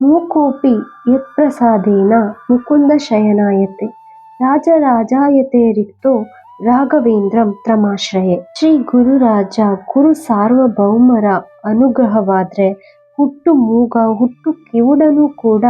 ಮೂಕೋಪಿ ಯತ್ಪ್ರಸಾದೇನ ಮುಕುಂದ ಶಯನಾಯತೆ. ರಾಜರಾಜಾಯತೆ ರಿಕ್ತೋ ರಾಘವೇಂದ್ರಂ ತ್ರಮಾಶ್ರಯೆ ಶ್ರೀ ಗುರುರಾಜ ಗುರು ಸಾರ್ವಭೌಮರ ಅನುಗ್ರಹವಾದ್ರೆ ಹುಟ್ಟು ಮೂಗ, ಹುಟ್ಟು ಕಿವುಡನು ಕೂಡ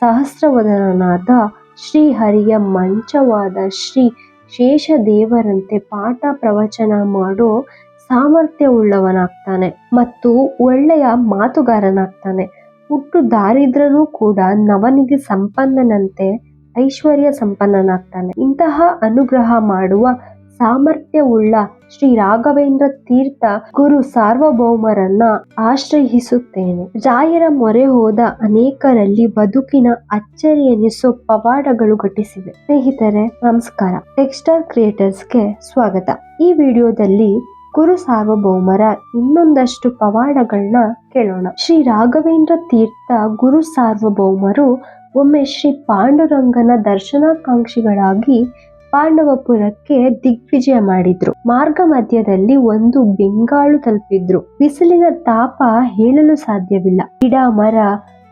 ಸಹಸ್ರವದನನಾದ ಶ್ರೀಹರಿಯ ಮಂಚವಾದ ಶ್ರೀ ಶೇಷದೇವರಂತೆ ಪಾಠ ಪ್ರವಚನ ಮಾಡೋ ಸಾಮರ್ಥ್ಯವುಳ್ಳವನಾಗ್ತಾನೆ ಮತ್ತು ಒಳ್ಳೆಯ ಮಾತುಗಾರನಾಗ್ತಾನೆ. ಹುಟ್ಟು ದಾರಿದ್ರನೂ ಕೂಡ ನವನಿಗೆ ಸಂಪನ್ನನಂತೆ ಐಶ್ವರ್ಯ ಸಂಪನ್ನನಾಗ್ತಾನೆ. ಇಂತಹ ಅನುಗ್ರಹ ಮಾಡುವ ಸಾಮರ್ಥ್ಯವುಳ್ಳ ಶ್ರೀ ರಾಘವೇಂದ್ರ ತೀರ್ಥ ಗುರು ಸಾರ್ವಭೌಮರನ್ನ ಆಶ್ರಯಿಸುತ್ತೇನೆ. ರಾಯರ ಮೊರೆ ಹೋದ ಅನೇಕರಲ್ಲಿ ಬದುಕಿನ ಅಚ್ಚರಿ ಎನಿಸೋ ಪವಾಡಗಳು ಘಟಿಸಿವೆ. ಸ್ನೇಹಿತರೆ, ನಮಸ್ಕಾರ. ಟೆಕ್ಸ್ಟೈಲ್ ಕ್ರಿಯೇಟರ್ಸ್ಗೆ ಸ್ವಾಗತ. ಈ ವಿಡಿಯೋದಲ್ಲಿ ಗುರು ಸಾರ್ವಭೌಮರ ಇನ್ನೊಂದಷ್ಟು ಪವಾಡಗಳನ್ನ ಕೇಳೋಣ. ಶ್ರೀ ರಾಘವೇಂದ್ರ ತೀರ್ಥ ಗುರು ಸಾರ್ವಭೌಮರು ಒಮ್ಮೆ ಶ್ರೀ ಪಾಂಡುರಂಗನ ದರ್ಶನಾಕಾಂಕ್ಷಿಗಳಾಗಿ ಪಾಂಡವಪುರಕ್ಕೆ ದಿಗ್ವಿಜಯ ಮಾಡಿದ್ರು. ಮಾರ್ಗ ಮಧ್ಯದಲ್ಲಿ ಒಂದು ಬೆಂಗಾಳು ತಲುಪಿದ್ರು. ಬಿಸಿಲಿನ ತಾಪ ಹೇಳಲು ಸಾಧ್ಯವಿಲ್ಲ. ಗಿಡ, ಮರ,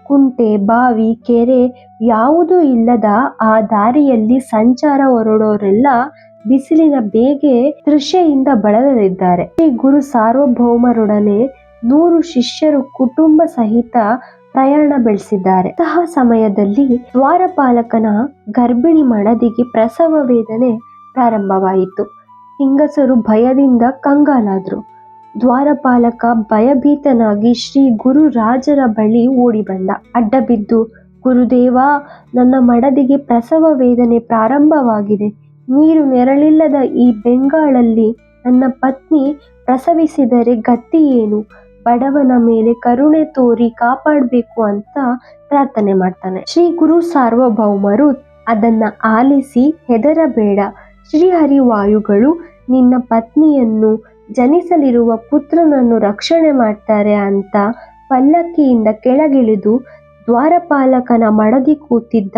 ಕುಂಟೆ, ಬಾವಿ, ಕೆರೆ ಯಾವುದೂ ಇಲ್ಲದ ಆ ದಾರಿಯಲ್ಲಿ ಸಂಚಾರ ಹೊರಡೋರೆಲ್ಲ ಬಿಸಿಲಿನ ಬೇಗೆ ತೃಷೆಯಿಂದ ಬಳಲಲಿದ್ದಾರೆ ಶ್ರೀ ಗುರು ಸಾರ್ವಭೌಮರೊಡನೆ ನೂರು ಶಿಷ್ಯರು ಕುಟುಂಬ ಸಹಿತ ಪ್ರಯಾಣ ಬೆಳೆಸಿದ್ದಾರೆ. ಅಂತಹ ಸಮಯದಲ್ಲಿ ದ್ವಾರಪಾಲಕನ ಗರ್ಭಿಣಿ ಮಡದಿಗೆ ಪ್ರಸವ ವೇದನೆ ಪ್ರಾರಂಭವಾಯಿತು. ಹಿಂಗಸರು ಭಯದಿಂದ ಕಂಗಾಲಾದ್ರು. ದ್ವಾರಪಾಲಕ ಭಯಭೀತನಾಗಿ ಶ್ರೀ ಗುರು ರಾಜರ ಬಳಿ ಓಡಿ ಬಂದ. ಅಡ್ಡ ಬಿದ್ದು, ಗುರುದೇವ, ನನ್ನ ಮಡದಿಗೆ ಪ್ರಸವ ವೇದನೆ ಪ್ರಾರಂಭವಾಗಿದೆ. ನೀರು ನೆರಳಿಲ್ಲದ ಈ ಬೆಂಗಾಳಲ್ಲಿ ನನ್ನ ಪತ್ನಿ ಪ್ರಸವಿಸಿದರೆ ಗತಿ ಏನು? ಬಡವನ ಮೇಲೆ ಕರುಣೆ ತೋರಿ ಕಾಪಾಡಬೇಕು ಅಂತ ಪ್ರಾರ್ಥನೆ ಮಾಡ್ತಾನೆ. ಶ್ರೀ ಗುರು ಸಾರ್ವಭೌಮರು ಅದನ್ನ ಆಲಿಸಿ ಹೆದರಬೇಡ. ಶ್ರೀಹರಿವಾಯುಗಳು ನಿನ್ನ ಪತ್ನಿಯನ್ನು ಜನಿಸಲಿರುವ ಪುತ್ರನನ್ನು ರಕ್ಷಣೆ ಮಾಡ್ತಾರೆ ಅಂತ ಪಲ್ಲಕ್ಕಿಯಿಂದ ಕೆಳಗಿಳಿದು ದ್ವಾರಪಾಲಕನ ಮಡದಿ ಕೂತಿದ್ದ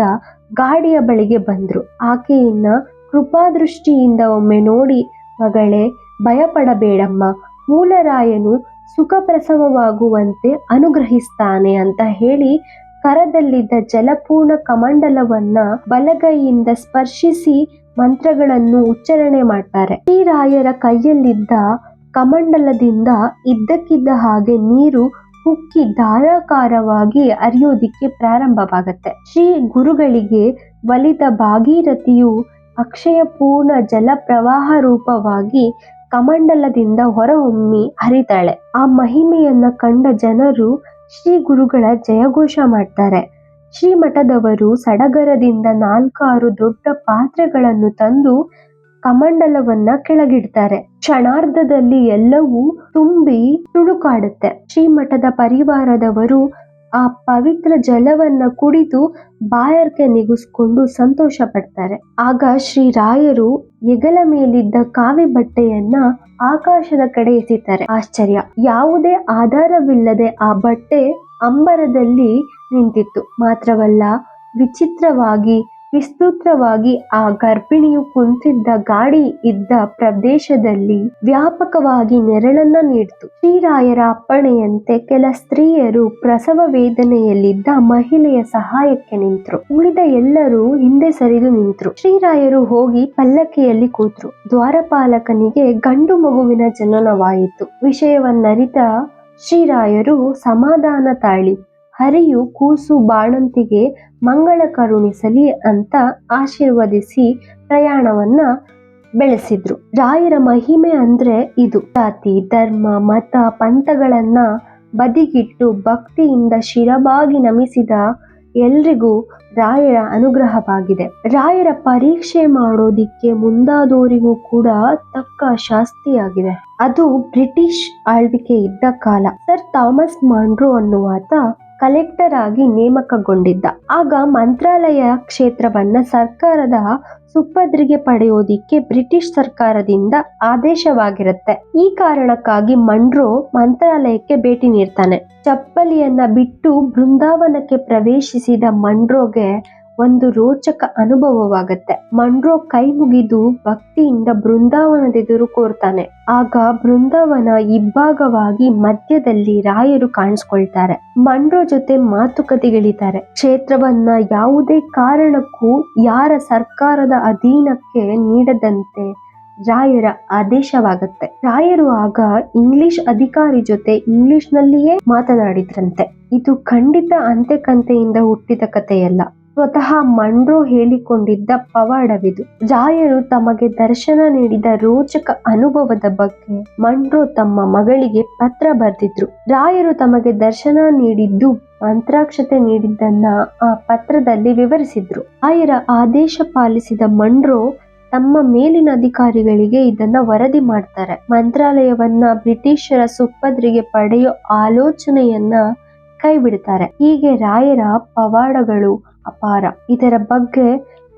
ಗಾಡಿಯ ಬಳಿಗೆ ಬಂದ್ರು. ಆಕೆಯನ್ನ ಕೃಪಾದೃಷ್ಟಿಯಿಂದ ಒಮ್ಮೆ ನೋಡಿ ಮಗಳೇ, ಭಯಪಡಬೇಡಮ್ಮ. ಮೂಲರಾಯನು ಸುಖ ಪ್ರಸವವಾಗುವಂತೆ ಅನುಗ್ರಹಿಸ್ತಾನೆ ಅಂತ ಹೇಳಿ ಕರದಲ್ಲಿದ್ದ ಜಲಪೂರ್ಣ ಕಮಂಡಲವನ್ನ ಬಲಗೈಯಿಂದ ಸ್ಪರ್ಶಿಸಿ ಮಂತ್ರಗಳನ್ನು ಉಚ್ಚಾರಣೆ ಮಾಡ್ತಾರೆ. ಶ್ರೀರಾಯರ ಕೈಯಲ್ಲಿದ್ದ ಕಮಂಡಲದಿಂದ ಇದ್ದಕ್ಕಿದ್ದ ಹಾಗೆ ನೀರು ಉಕ್ಕಿ ಧಾರಾಕಾರವಾಗಿ ಹರಿಯೋದಿಕ್ಕೆ ಪ್ರಾರಂಭವಾಗತ್ತೆ. ಶ್ರೀ ಗುರುಗಳಿಗೆ ಒಲಿದ ಭಾಗೀರಥಿಯು ಅಕ್ಷಯ ಪೂರ್ಣ ಜಲ ಪ್ರವಾಹ ರೂಪವಾಗಿ ಕಮಂಡಲದಿಂದ ಹೊರಹೊಮ್ಮಿ ಹರಿತಾಳೆ. ಆ ಮಹಿಮೆಯನ್ನ ಕಂಡ ಜನರು ಶ್ರೀ ಗುರುಗಳ ಜಯಘೋಷ ಮಾಡ್ತಾರೆ. ಶ್ರೀಮಠದವರು ಸಡಗರದಿಂದ ನಾಲ್ಕಾರು ದೊಡ್ಡ ಪಾತ್ರೆಗಳನ್ನು ತಂದು ಕಮಂಡಲವನ್ನ ಕೆಳಗಿಡ್ತಾರೆ. ಕ್ಷಣಾರ್ಧದಲ್ಲಿ ಎಲ್ಲವೂ ತುಂಬಿ ತುಳುಕಾಡುತ್ತೆ. ಶ್ರೀಮಠದ ಪರಿವಾರದವರು ಆ ಪವಿತ್ರ ಜಲವನ್ನ ಕುಡಿದು ಬಾಯರ್ಕೆ ನಿಗಿಸ್ಕೊಂಡು ಸಂತೋಷ ಪಡ್ತಾರೆ. ಆಗ ಶ್ರೀರಾಯರು ಹೆಗಲ ಮೇಲಿದ್ದ ಕಾವಿ ಬಟ್ಟೆಯನ್ನ ಆಕಾಶದ ಕಡೆ ಎತ್ತಿದ್ದಾರೆ. ಆಶ್ಚರ್ಯ! ಯಾವುದೇ ಆಧಾರವಿಲ್ಲದೆ ಆ ಬಟ್ಟೆ ಅಂಬರದಲ್ಲಿ ನಿಂತಿತ್ತು. ಮಾತ್ರವಲ್ಲ, ವಿಚಿತ್ರವಾಗಿ ವಿಸ್ತೃತವಾಗಿ ಆ ಗರ್ಭಿಣಿಯು ಕುಂತಿದ್ದ ಗಾಡಿ ಇದ್ದ ಪ್ರದೇಶದಲ್ಲಿ ವ್ಯಾಪಕವಾಗಿ ನೆರಳನ್ನ ನೀಡಿತು. ಶ್ರೀರಾಯರ ಅಪ್ಪಣೆಯಂತೆ ಕೆಲ ಸ್ತ್ರೀಯರು ಪ್ರಸವ ವೇದನೆಯಲ್ಲಿದ್ದ ಮಹಿಳೆಯ ಸಹಾಯಕ್ಕೆ ನಿಂತರು. ಉಳಿದ ಎಲ್ಲರೂ ಹಿಂದೆ ಸರಿದು ನಿಂತರು. ಶ್ರೀರಾಯರು ಹೋಗಿ ಪಲ್ಲಕ್ಕಿಯಲ್ಲಿ ಕೂತ್ರು. ದ್ವಾರಪಾಲಕನಿಗೆ ಗಂಡು ಮಗುವಿನ ಜನನವಾಯಿತು. ವಿಷಯವನ್ನರಿತ ಶ್ರೀರಾಯರು ಸಮಾಧಾನ ತಾಳಿ ಹರಿಯು ಕೂಸು ಬಾಣಂತಿಗೆ ಮಂಗಳ ಕರುಣಿಸಲಿ ಅಂತ ಆಶೀರ್ವದಿಸಿ ಪ್ರಯಾಣವನ್ನ ಬೆಳೆಸಿದ್ರು. ರಾಯರ ಮಹಿಮೆ ಅಂದ್ರೆ ಇದು. ಜಾತಿ, ಧರ್ಮ, ಮತ, ಪಂಥಗಳನ್ನ ಬದಿಗಿಟ್ಟು ಭಕ್ತಿಯಿಂದ ಶಿರಬಾಗಿ ನಮಿಸಿದ ಎಲ್ರಿಗೂ ರಾಯರ ಅನುಗ್ರಹವಾಗಿದೆ. ರಾಯರ ಪರೀಕ್ಷೆ ಮಾಡೋದಿಕ್ಕೆ ಮುಂದಾದೋರಿಗೂ ಕೂಡ ತಕ್ಕ ಶಾಸ್ತಿಯಾಗಿದೆ. ಅದು ಬ್ರಿಟಿಷ್ ಆಳ್ವಿಕೆ ಇದ್ದ ಕಾಲ. ಸರ್ ಥಾಮಸ್ ಮಾಂಡ್ರೋ ಅನ್ನುವಾತ ಕಲೆಕ್ಟರ್ ಆಗಿ ನೇಮಕಗೊಂಡಿದ್ದ. ಆಗ ಮಂತ್ರಾಲಯ ಕ್ಷೇತ್ರವನ್ನ ಸರ್ಕಾರದ ಸುಪದ್ರಿಗೆ ಪಡೆಯೋದಿಕ್ಕೆ ಬ್ರಿಟಿಷ್ ಸರ್ಕಾರದಿಂದ ಆದೇಶವಾಗಿರುತ್ತೆ. ಈ ಕಾರಣಕ್ಕಾಗಿ ಮಂಡ್ರೋ ಮಂತ್ರಾಲಯಕ್ಕೆ ಭೇಟಿ ನೀಡ್ತಾನೆ. ಚಪ್ಪಲಿಯನ್ನ ಬಿಟ್ಟು ಬೃಂದಾವನಕ್ಕೆ ಪ್ರವೇಶಿಸಿದ ಮಂಡ್ರೋಗೆ ಒಂದು ರೋಚಕ ಅನುಭವವಾಗತ್ತೆ. ಮಂಡ್ರೋ ಕೈ ಮುಗಿದು ಭಕ್ತಿಯಿಂದ ಬೃಂದಾವನದೆದುರು ಕೋರ್ತಾನೆ. ಆಗ ಬೃಂದಾವನ ಇಬ್ಬಾಗವಾಗಿ ಮಧ್ಯದಲ್ಲಿ ರಾಯರು ಕಾಣಿಸ್ಕೊಳ್ತಾರೆ. ಮಂಡ್ರೋ ಜೊತೆ ಮಾತುಕತೆಗಳಿದ್ದಾರೆ ಕ್ಷೇತ್ರವನ್ನ ಯಾವುದೇ ಕಾರಣಕ್ಕೂ ಯಾರ ಸರ್ಕಾರದ ಅಧೀನಕ್ಕೆ ನೀಡದಂತೆ ರಾಯರ ಆದೇಶವಾಗತ್ತೆ. ರಾಯರು ಆಗ ಇಂಗ್ಲಿಷ್ ಅಧಿಕಾರಿ ಜೊತೆ ಇಂಗ್ಲಿಷ್ ನಲ್ಲಿಯೇ ಮಾತನಾಡಿದ್ರಂತೆ. ಇದು ಖಂಡಿತ ಅಂತೆ ಕಂತೆಯಿಂದ ಹುಟ್ಟಿದ ಕಥೆಯಲ್ಲ. ಸ್ವತಃ ಮಂಡ್ರೋ ಹೇಳಿಕೊಂಡಿದ್ದ ಪವಾಡವಿದು. ಜಾಯರು ತಮಗೆ ದರ್ಶನ ನೀಡಿದ ರೋಚಕ ಅನುಭವದ ಬಗ್ಗೆ ಮಂಡ್ರೋ ತಮ್ಮ ಮಗಳಿಗೆ ಪತ್ರ ಬರೆದಿದ್ರು. ರಾಯರು ತಮಗೆ ದರ್ಶನ ನೀಡಿದ್ದು ಮಂತ್ರಾಕ್ಷತೆ ನೀಡಿದ್ದನ್ನ ಆ ಪತ್ರದಲ್ಲಿ ವಿವರಿಸಿದ್ರು. ರಾಯರ ಆದೇಶ ಪಾಲಿಸಿದ ಮಂಡ್ರೋ ತಮ್ಮ ಮೇಲಿನ ಅಧಿಕಾರಿಗಳಿಗೆ ಇದನ್ನ ವರದಿ ಮಾಡ್ತಾರೆ. ಮಂತ್ರಾಲಯವನ್ನ ಬ್ರಿಟಿಷರ ಸುಪ್ಪದ್ರಿಗೆ ಪಡೆಯೋ ಆಲೋಚನೆಯನ್ನ ಕೈ ಬಿಡ್ತಾರೆ ಹೀಗೆ ರಾಯರ ಪವಾಡಗಳು ಅಪಾರ. ಇದರ ಬಗ್ಗೆ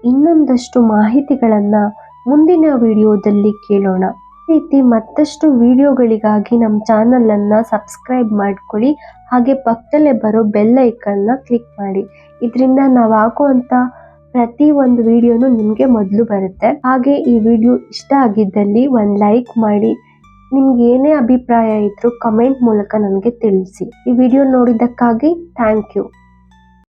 ಇನ್ನೊಂದಷ್ಟು ಮಾಹಿತಿಗಳನ್ನು ಮುಂದಿನ ವಿಡಿಯೋದಲ್ಲಿ ಕೇಳೋಣ. ರೀತಿ ಮತ್ತಷ್ಟು ವಿಡಿಯೋಗಳಿಗಾಗಿ ನಮ್ಮ ಚಾನಲನ್ನು ಸಬ್ಸ್ಕ್ರೈಬ್ ಮಾಡ್ಕೊಳ್ಳಿ. ಹಾಗೆ ಪಕ್ಕದಲ್ಲೇ ಬರೋ ಬೆಲ್ ಐಕನ್ನ ಕ್ಲಿಕ್ ಮಾಡಿ. ಇದರಿಂದ ನಾವು ಹಾಕುವಂತ ಪ್ರತಿ ಒಂದು ವಿಡಿಯೋನು ನಿಮಗೆ ಮೊದಲು ಬರುತ್ತೆ. ಹಾಗೆ ಈ ವಿಡಿಯೋ ಇಷ್ಟ ಆಗಿದ್ದಲ್ಲಿ ಒಂದು ಲೈಕ್ ಮಾಡಿ. ನಿಮ್ಗೆ ಏನೇ ಅಭಿಪ್ರಾಯ ಇದ್ರೂ ಕಮೆಂಟ್ ಮೂಲಕ ನನಗೆ ತಿಳಿಸಿ. ಈ ವಿಡಿಯೋ ನೋಡಿದ್ದಕ್ಕಾಗಿ ಥ್ಯಾಂಕ್ ಯು.